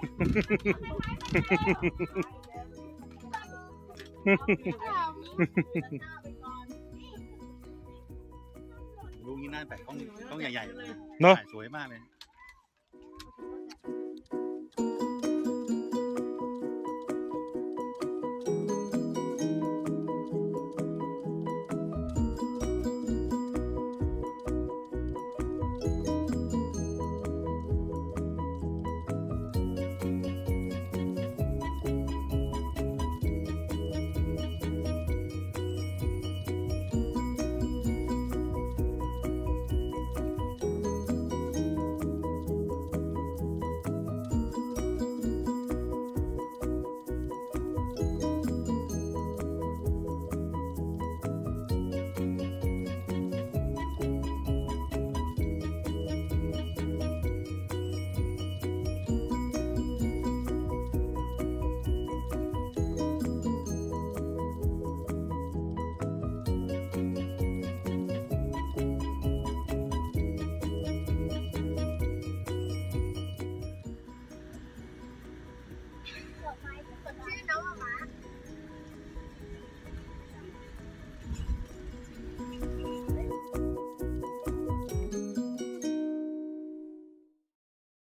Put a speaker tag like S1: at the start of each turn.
S1: ลูกนี้น่าแปลกกล้องกล้องใหญ่ๆเลย
S2: เนอะ
S1: ถ่ายสวยมากเลย